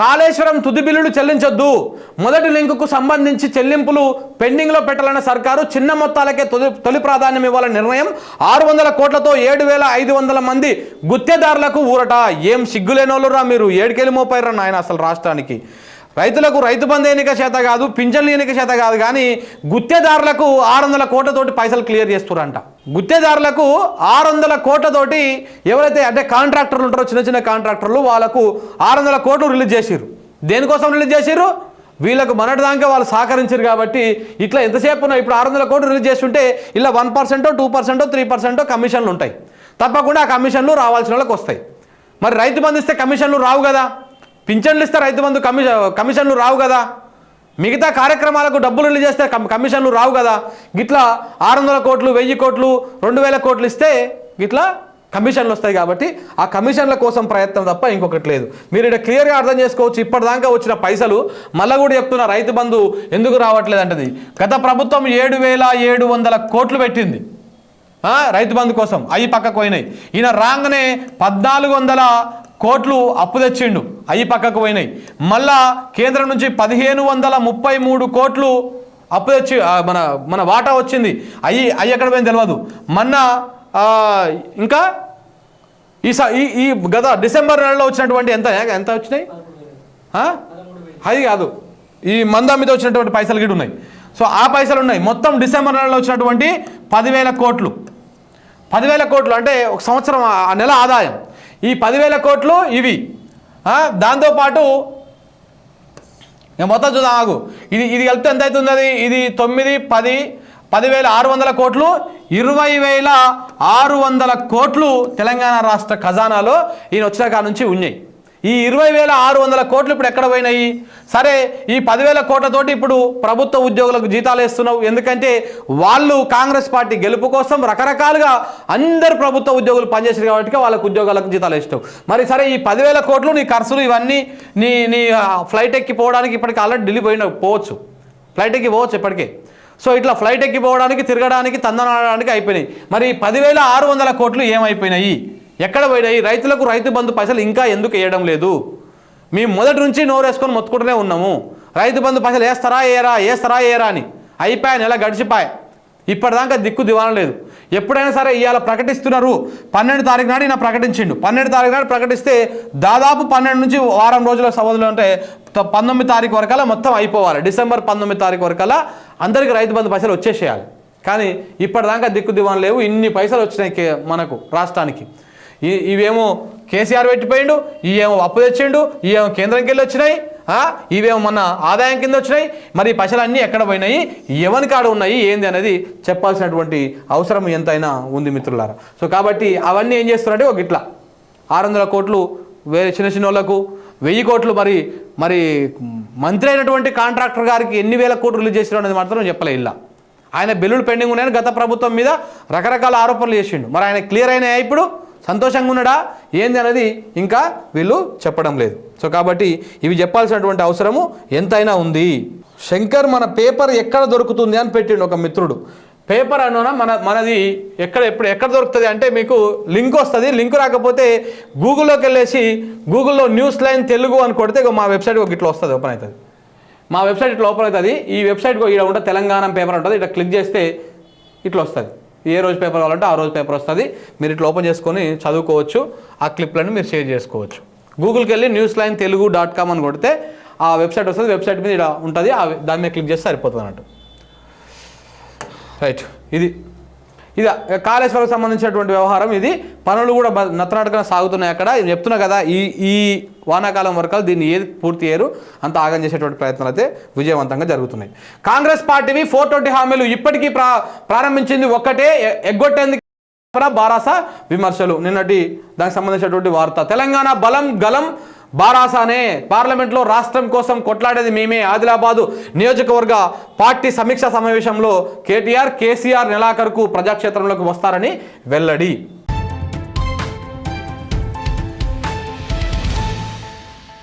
కాళేశ్వరం తుది బిల్లులు చెల్లించొద్దు. మొదటి లింకుకు సంబంధించి చెల్లింపులు పెండింగ్లో పెట్టాలన్న సర్కారు చిన్న మొత్తాలకే తొలి తొలి ప్రాధాన్యం ఇవ్వాలని నిర్ణయం. ఆరు వందల కోట్లతో ఏడు వేల ఐదు వందల మంది గుత్తేదారులకు ఊరట. ఏం సిగ్గులేనోళ్ళురా మీరు? ఏడుకెళ్ళి మోపాయిరా నాయన అసలు రాష్ట్రానికి. రైతులకు రైతు బంధు ఎన్నిక చేత కాదు పింఛన్లు ఎన్నిక చేత కాదు కానీ గుత్తేదారులకు ఆరు వందల కోట్లతోటి పైసలు క్లియర్ చేస్తున్నారంట గుత్తేదారులకు ఆరు వందల కోట్లతోటి ఎవరైతే అంటే కాంట్రాక్టర్లు ఉంటారో చిన్న చిన్న కాంట్రాక్టర్లు వాళ్ళకు ఆరు వందల కోట్లు రిలీజ్ చేసిరు దేనికోసం రిలీజ్ చేసిర్రు? వీళ్ళకు మొన్నటిదాకా వాళ్ళు సహకరించారు కాబట్టి ఇట్లా ఎంతసేపు ఉన్నా ఇప్పుడు ఆరు వందల కోట్లు రిలీజ్ చేస్తుంటే ఇలా వన్ పర్సెంటో టూ పర్సెంటో త్రీ పర్సెంటో కమిషన్లు ఉంటాయి. తప్పకుండా ఆ కమిషన్లు రావాల్సిన వాళ్ళకి వస్తాయి. మరి రైతు బంధిస్తే కమిషన్లు రావు కదా? పింఛన్లు ఇస్తే రైతు బంధు కమిషన్ కమిషన్లు రావు కదా. మిగతా కార్యక్రమాలకు డబ్బులు రిలీజ్ చేస్తే కమిషన్లు రావు కదా. గిట్లా ఆరు వందల కోట్లు వెయ్యి కోట్లు రెండు వేల కోట్లు ఇస్తే గిట్లా కమిషన్లు వస్తాయి కాబట్టి ఆ కమిషన్ల కోసం ప్రయత్నం తప్ప ఇంకొకటి లేదు. మీరు ఇక్కడ క్లియర్గా అర్థం చేసుకోవచ్చు. ఇప్పటిదాకా వచ్చిన పైసలు మళ్ళీ కూడా చెప్తున్న రైతు బంధు ఎందుకు రావట్లేదు అంటది. గత ప్రభుత్వం ఏడు వేల ఏడు వందల కోట్లు పెట్టింది. రైతు బంధు కోసం. అవి పక్కకు పోయినాయి. ఈయన రాగానే పద్నాలుగు వందల కోట్లు అప్పు తెచ్చిండు. అవి పక్కకు పోయినాయి. మళ్ళా కేంద్రం నుంచి పదిహేను వందల ముప్పై మూడు కోట్లు అప్పు తెచ్చి మన మన వాటా వచ్చింది. అవి అవి ఎక్కడ పోయింది తెలియదు మొన్న ఇంకా ఈ స- ఈ ఈ గత డిసెంబర్ నెలలో వచ్చినటువంటి ఎంత ఎంత వచ్చినాయి? అది కాదు. ఈ మంద మీద వచ్చినటువంటి పైసలు కూడా ఉన్నాయి. సో ఆ పైసలు ఉన్నాయి. మొత్తం డిసెంబర్ నెలలో వచ్చినటువంటి పదివేల కోట్లు. పదివేల కోట్లు అంటే ఒక సంవత్సరం ఆ నెల ఆదాయం. ఈ పదివేల కోట్లు ఇవి. దాంతోపాటు నేను మొత్తం చూద్దాం ఆగు. ఇది ఇది కలిపితే ఎంత అవుతుంది ఇది తొమ్మిది పది పదివేల ఆరు వందల కోట్లు ఇరవై వేల ఆరు వందల కోట్లు తెలంగాణ రాష్ట్ర ఖజానాలో ఈయన వచ్చిన కాడ నుంచి ఉన్నాయి. ఈ ఇరవై వేల ఆరు వందల కోట్లు ఇప్పుడు ఎక్కడ పోయినాయి? సరే ఈ పదివేల కోట్లతోటి ఇప్పుడు ప్రభుత్వ ఉద్యోగులకు జీతాలు వేస్తున్నావు. ఎందుకంటే వాళ్ళు కాంగ్రెస్ పార్టీ గెలుపు కోసం రకరకాలుగా అందరు ప్రభుత్వ ఉద్యోగులు పనిచేసారు కాబట్టి వాళ్ళకు ఉద్యోగాలకు జీతాలు వేస్తావు మరి సరే ఈ పదివేల కోట్లు నీ ఖర్చులు ఇవన్నీ నీ నీ ఫ్లైట్ ఎక్కిపోవడానికి ఇప్పటికి ఆల్రెడీ ఢిల్లీ పోయినావు. పోవచ్చు. ఫ్లైట్ ఎక్కి పోవచ్చు ఇప్పటికే. సో ఇట్లా ఫ్లైట్ ఎక్కిపోవడానికి తిరగడానికి తందనాడడానికి అయిపోయినాయి. మరి పదివేల ఆరు వందల కోట్లు ఏమైపోయినాయి? ఎక్కడ పోయినాయి? రైతులకు రైతు బంధు పైసలు ఇంకా ఎందుకు వేయడం లేదు? మేము మొదటి నుంచి నోరేసుకొని మొత్తుకుంటూనే ఉన్నాము. రైతు బంధు పైసలు వేస్తారా ఏరా వేస్తారా ఏరా అని. అయిపోయా నెల గడిచిపోయా. ఇప్పటిదాకా దిక్కు దివానం లేదు. ఎప్పుడైనా సరే ఇవాళ ప్రకటిస్తున్నారు. పన్నెండు తారీఖు నాడు ఈయన ప్రకటించిండు. పన్నెండు తారీఖు నాడు ప్రకటిస్తే దాదాపు పన్నెండు నుంచి వారం రోజుల సవధులు అంటే పంతొమ్మిది తారీఖు వరకల్లా మొత్తం అయిపోవాలి. డిసెంబర్ పంతొమ్మిది తారీఖు వరకల్లా అందరికీ రైతు బంధు పైసలు వచ్చేసేయాలి. కానీ ఇప్పటిదాకా దిక్కు దివాన్ లేవు. ఇన్ని పైసలు వచ్చినాయి మనకు రాష్ట్రానికి. ఇవేమో కేసీఆర్ పెట్టిపోయిండు ఇవేమో అప్పు తెచ్చిండు ఇవేమో కేంద్రంకి వెళ్ళి వచ్చినాయి ఇవేమో మన ఆదాయం కింద వచ్చినాయి. మరి ఈ పైసలు అన్నీ ఎక్కడ పోయినాయి? ఎవరి కాడ ఉన్నాయి? ఏంది అనేది చెప్పాల్సినటువంటి అవసరం ఎంతైనా ఉంది మిత్రులారా. సో కాబట్టి అవన్నీ ఏం చేస్తున్నారంటే ఒక ఇట్లా ఆరు వందల కోట్లు వేరే చిన్న చిన్న వాళ్ళకు వెయ్యి కోట్లు మరి మరి మంత్రి అయినటువంటి కాంట్రాక్టర్ గారికి ఎన్ని వేల కోట్లు రిలీజ్ చేసిన అనేది మాత్రం చెప్పలే ఇలా. ఆయన బిల్లులు పెండింగ్ ఉన్నాయని గత ప్రభుత్వం మీద రకరకాల ఆరోపణలు చేసిండు. మరి ఆయన క్లియర్ అయినాయా ఇప్పుడు? సంతోషంగా ఉన్నాడా ఏంది అనేది ఇంకా వీళ్ళు చెప్పడం లేదు. సో కాబట్టి ఇవి చెప్పాల్సినటువంటి అవసరము ఎంతైనా ఉంది. శంకర్ మన పేపర్ ఎక్కడ దొరుకుతుంది అని పెట్టిండు ఒక మిత్రుడు. పేపర్ అన్నా మన మనది ఎక్కడ ఎప్పుడు ఎక్కడ దొరుకుతుంది అంటే మీకు లింక్ వస్తుంది. లింక్ రాకపోతే గూగుల్లోకి వెళ్ళేసి గూగుల్లో న్యూస్ లైన్ తెలుగు అని కొడితే మా వెబ్సైట్ ఒక ఇట్లా వస్తుంది ఓపెన్ అవుతుంది మా వెబ్సైట్ ఇట్లా ఓపెన్ అవుతుంది ఈ వెబ్సైట్ ఇక్కడ ఉంటుంది తెలంగాణ పేపర్ ఉంటుంది. ఇట్లా క్లిక్ చేస్తే ఇట్లా వస్తుంది. ఏ రోజు పేపర్ కావాలంటే ఆ రోజు పేపర్ వస్తుంది. మీరు ఇట్లా ఓపెన్ చేసుకొని చదువుకోవచ్చు. ఆ క్లిప్లను మీరు షేర్ చేసుకోవచ్చు. గూగుల్కి వెళ్ళి news line Telugu dot com అని కొడితే ఆ వెబ్సైట్ వస్తుంది. వెబ్సైట్ మీద ఉంటుంది. ఆ దాని మీద క్లిక్ చేస్తే సరిపోతుంది అన్నట్టు రైట్. ఇది ఇది కాళేశ్వరం సంబంధించినటువంటి వ్యవహారం. ఇది పనులు కూడా బ- నత్తనాటకన సాగుతున్నాయి అక్కడ. ఇది చెప్తున్నా కదా ఈ ఈ వానాకాలం వరకు దీన్ని ఏది పూర్తి చేయరు అంత ఆగం చేసేటువంటి ప్రయత్నాలు అయితే విజయవంతంగా జరుగుతున్నాయి. కాంగ్రెస్ పార్టీవి ఫోర్ ట్వంటీ హామీలు ఇప్పటికీ ప్రా ప్రారంభించింది ఒక్కటే ఎగ్గొట్టేందుకు బారాస విమర్శలు. నిన్నటి దానికి సంబంధించినటువంటి వార్త. తెలంగాణ బలం గలం బారాసానే పార్లమెంట్లో రాష్ట్రం కోసం కొట్లాడేది మేమే. ఆదిలాబాదు నియోజకవర్గ పార్టీ సమీక్ష సమావేశంలో కేటీఆర్ కేసీఆర్ నెలాఖరుకు ప్రజాక్షేత్రంలోకి వస్తారని వెల్లడి.